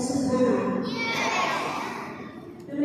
സുഖമാണ് നമ്മൾ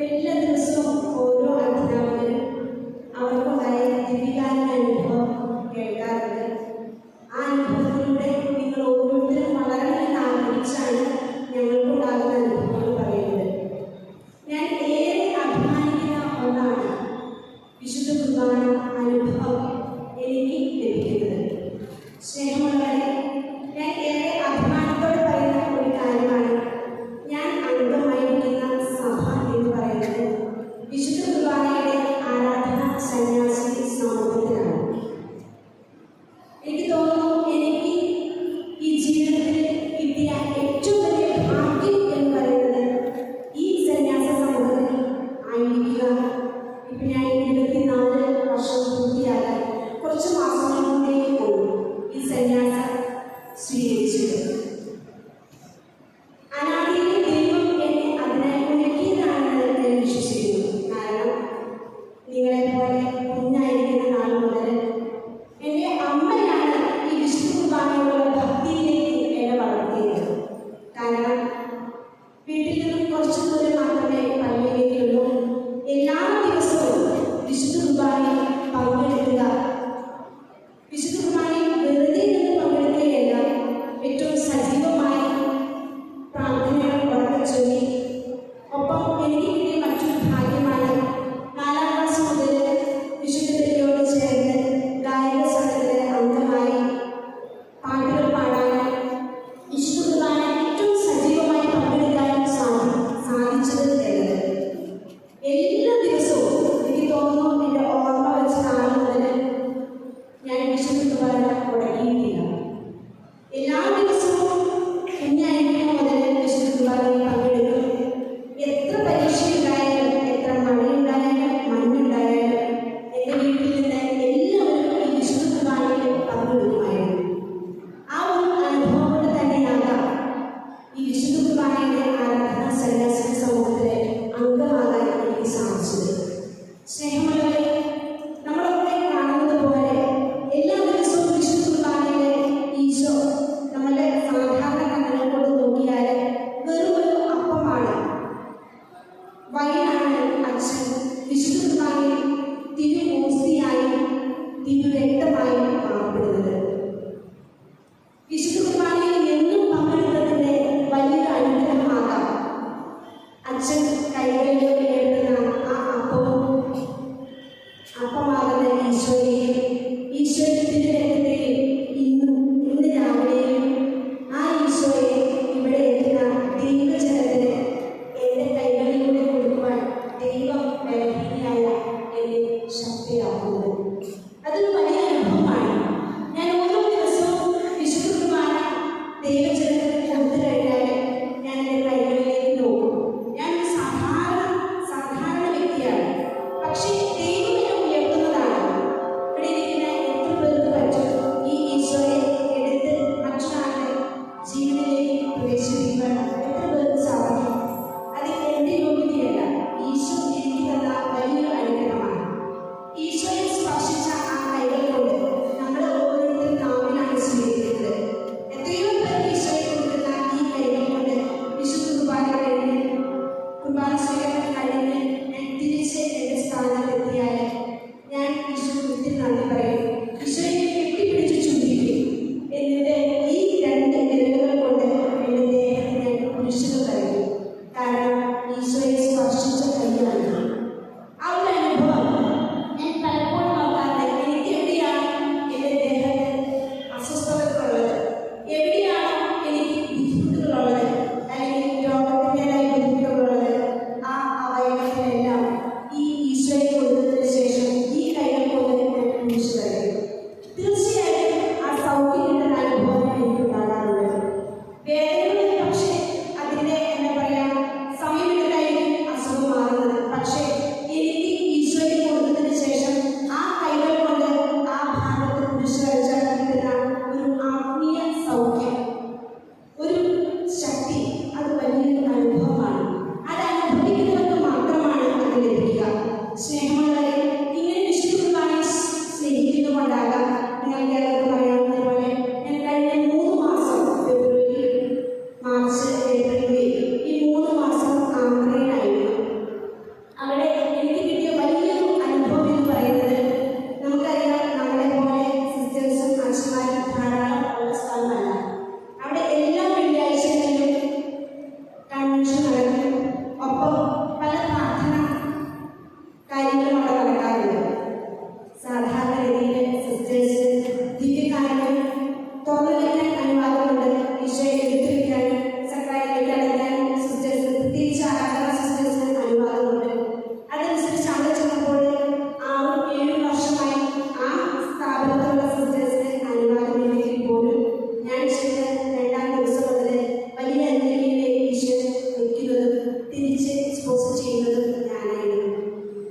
തിരിച്ച് എക്സ്പോസ് ചെയ്യുന്നത് ഞാനായിരുന്നു.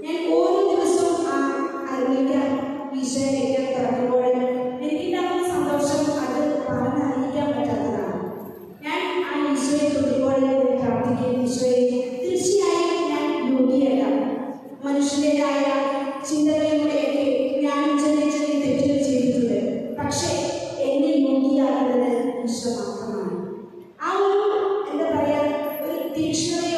ഞാൻ ഓരോ ദിവസവും ആ അരങ്ങിക്ക ഈശോ എനിക്ക് തുറക്കുമ്പോൾ എനിക്കുണ്ടാകുന്ന സന്തോഷം അത് പറഞ്ഞറിയിക്കാൻ പറ്റാത്തതാണ്. ഞാൻ ആ ഈശോയെ തൊടുമ്പോൾ പ്രാർത്ഥിക്കുകയും ഈശോയെ തീർച്ചയായും ഞാൻ യോഗിയല്ല മനുഷ്യന്റെതായ ചിന്തകളിലൂടെയൊക്കെ ഞാനും ചെറിയ ചെറിയ തെറ്റുകൾ ചെയ്തിട്ടുണ്ട്. പക്ഷേ എന്നെ യോഗിയാകുന്നത് ഈശോ മാത്രമാണ്. ആ ഒരു എന്താ പറയുക ഒരു തീക്ഷ്ണത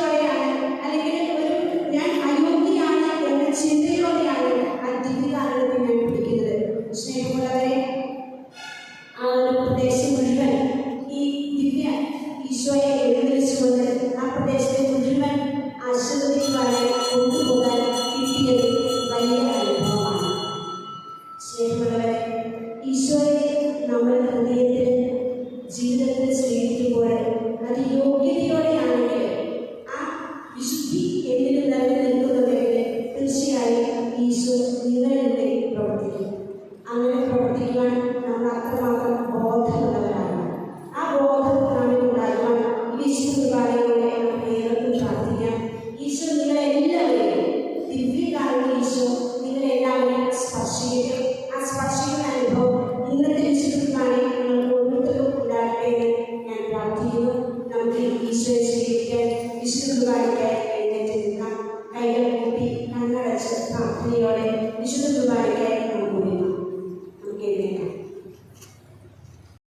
Deus quando ele está predestinado, a chance to the right way.